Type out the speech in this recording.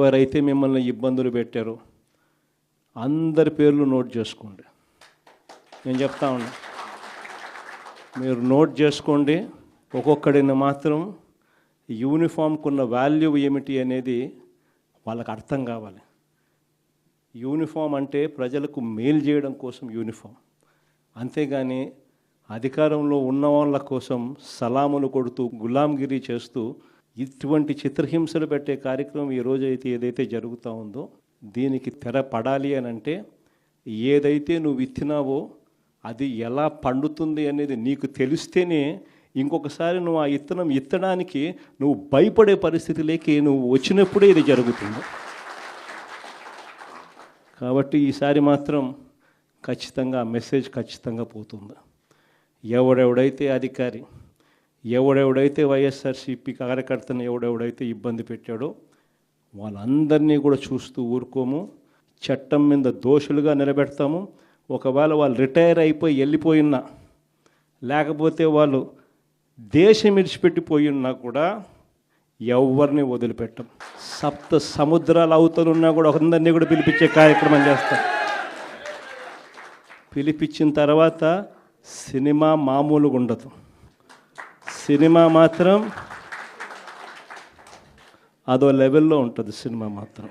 ఎవరైతే మిమ్మల్ని ఇబ్బందులు పెట్టారో అందరి పేర్లు నోట్ చేసుకోండి. నేను చెప్తా ఉన్నా మీరు నోట్ చేసుకోండి ఒక్కొక్కడిని మాత్రం యూనిఫామ్కు ఉన్న వాల్యూ ఏమిటి అనేది వాళ్ళకి అర్థం కావాలి. యూనిఫామ్ అంటే ప్రజలకు మేలు చేయడం కోసం యూనిఫామ్. అంతేగాని అధికారంలో ఉన్న వాళ్ళ కోసం సలాములు కొడుతూ గులాంగిరి చేస్తూ ఇటువంటి చిత్రహింసలు పెట్టే కార్యక్రమం ఈ రోజు అయితే ఏదైతే జరుగుతూ ఉందో దీనికి తెర పడాలి అని అంటే ఏదైతే నువ్వు విత్తినావో అది ఎలా పండుతుంది అనేది నీకు తెలిస్తేనే ఇంకొకసారి నువ్వు ఆ ఇత్తనం ఇత్తడానికి నువ్వు భయపడే పరిస్థితిలోకి నువ్వు వచ్చినప్పుడే ఇది జరుగుతుంది. కాబట్టి ఈసారి మాత్రం ఖచ్చితంగా ఆ మెసేజ్ ఖచ్చితంగా పోతుంది. ఎవడెవడైతే అధికారి ఎవడెవడైతే వైఎస్ఆర్సీపీ కార్యకర్తను ఎవడెవడైతే ఇబ్బంది పెట్టాడో వాళ్ళందరినీ కూడా చూస్తూ ఊరుకోము. చట్టం మీద దోషులుగా నిలబెడతాము. ఒకవేళ వాళ్ళు రిటైర్ అయిపోయి వెళ్ళిపోయినా లేకపోతే వాళ్ళు దేశం విడిచిపెట్టిపోయినా ఉన్నా కూడా ఎవరిని వదిలిపెట్టం. సప్త సముద్రాల అవతలున్నా కూడా అందరినీ కూడా పిలిపించే కార్యక్రమం చేస్తాం. పిలిపించిన తర్వాత సినిమా మామూలుగా ఉండదు. సినిమా మాత్రం అదో లెవెల్లో ఉంటుంది సినిమా మాత్రం.